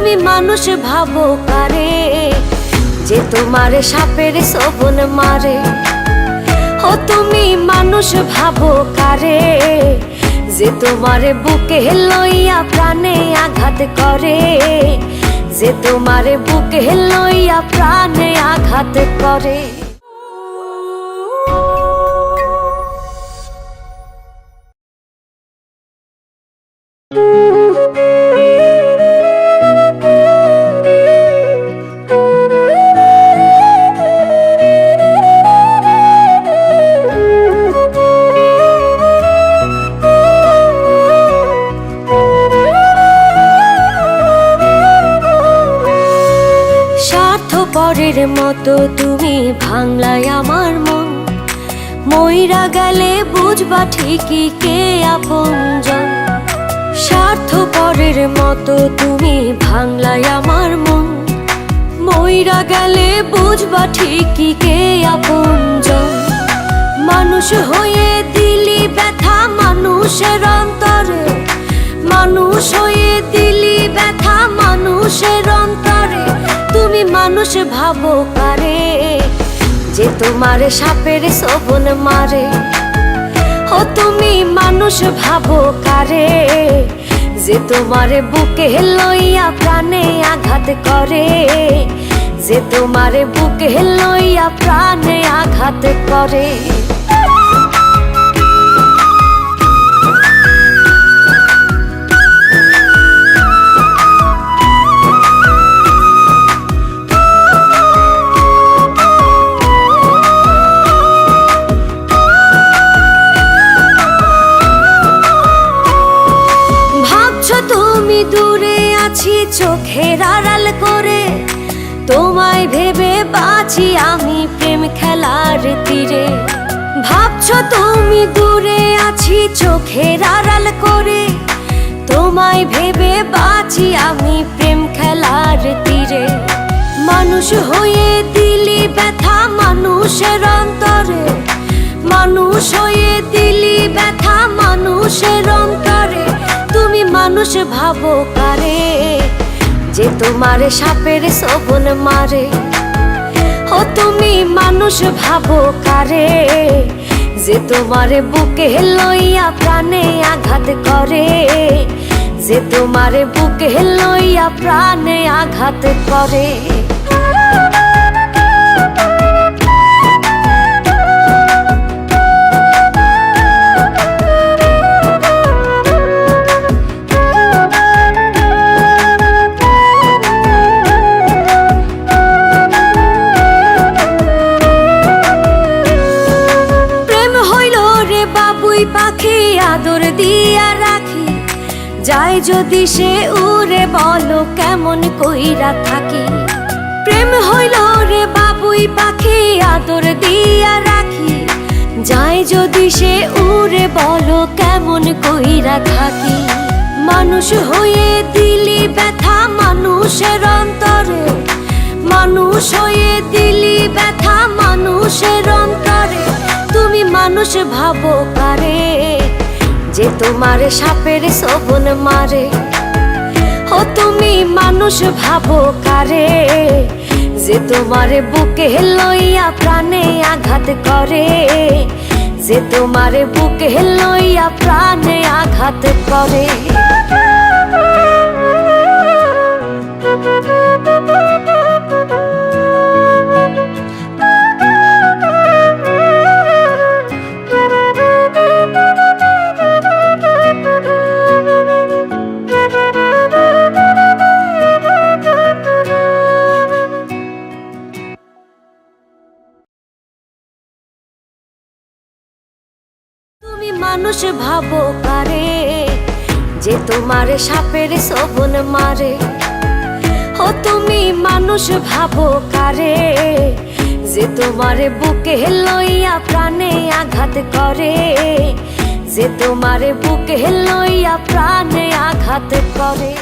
তুমি মানুষ ভাবো কারে? যে তোমার সাপের শোভন মারে। ও তুমি মানুষ ভাবো কারে? যে তোমার বুকে লইয়া প্রাণে আঘাত করে। যে তোমার বুকে লইয়া প্রাণে আঘাত করে। স্বার্থপরের মতো তুমি ভাঙলাই আমার মন। মইরা গেলে বুঝবা ঠিকই কে আপনজন। স্বার্থপরের মতো তুমি ভাঙলাই আমার মন। মইরা গেলে বুঝবা ঠিকই কে আপনজন। মানুষ হয়ে দিলি ব্যথা মানুষের অন্তরে। মানুষ হয়ে দিলি ব্যথা মানুষের অন্তরে। মানুষ ভাবো কারে, যে তোমার সাপের শোভন মারে। ও তুমি মানুষ ভাবো কারে, যে তোমার বুকে লইয়া প্রাণে আঘাত করে। যে তোমার বুকে লইয়া প্রাণে আঘাত করে। দূরে আছি চোখের আড়াল করে। তোমায় ভেবে বাঁচি আমি প্রেম খেলার তীরে। ভাবছ তুমি দূরে আছি চোখের আড়াল করে। তোমায় ভেবে বাঁচি আমি প্রেম খেলার তীরে। মানুষ হয়ে দিলি ব্যথা মানুষের অন্তরে। মানুষ হয়ে দিলি ব্যথা মানুষের অন্তরে। মানুষ ভাবো কারে, যে তোমার সাপের শোভন মারে। ও তুমি মানুষ ভাবো কারে, যে তোমার বুকে লইয়া প্রাণে আঘাত করে। যে তোমার বুকে লইয়া প্রাণে আঘাত করে। বাবুই পাখি আদর দিয়া রাখি। যাই যদি সে উড়ে, বলো কেমন কইরা থাকি। প্রেম হইল রে বাবুই পাখি, আদর দিয়া রাখি। যাই যদি সে উড়ে, বলো কেমন কইরা থাকি। মানুষ হয়ে দিলি ব্যথা, মানুষের অন্তরে। মানুষ হয়ে মানুষ ভাবো কারে, যে তোমার সাপের শোভন মারে। ও তুমি মানুষ ভাবো কারে, যে তোমার বুকে লইয়া প্রাণে আঘাত করে। যে তোমার বুকে লইয়া প্রাণে আঘাত করে। মানুষ ভাবো পারে যে তোমার সাপের শোভন মারে। ও তুমি মানুষ ভাবো কারে, যে তোমার বুকে লইয়া প্রাণে আঘাত করে। যে তোমার বুকে লইয়া প্রাণে আঘাত করে।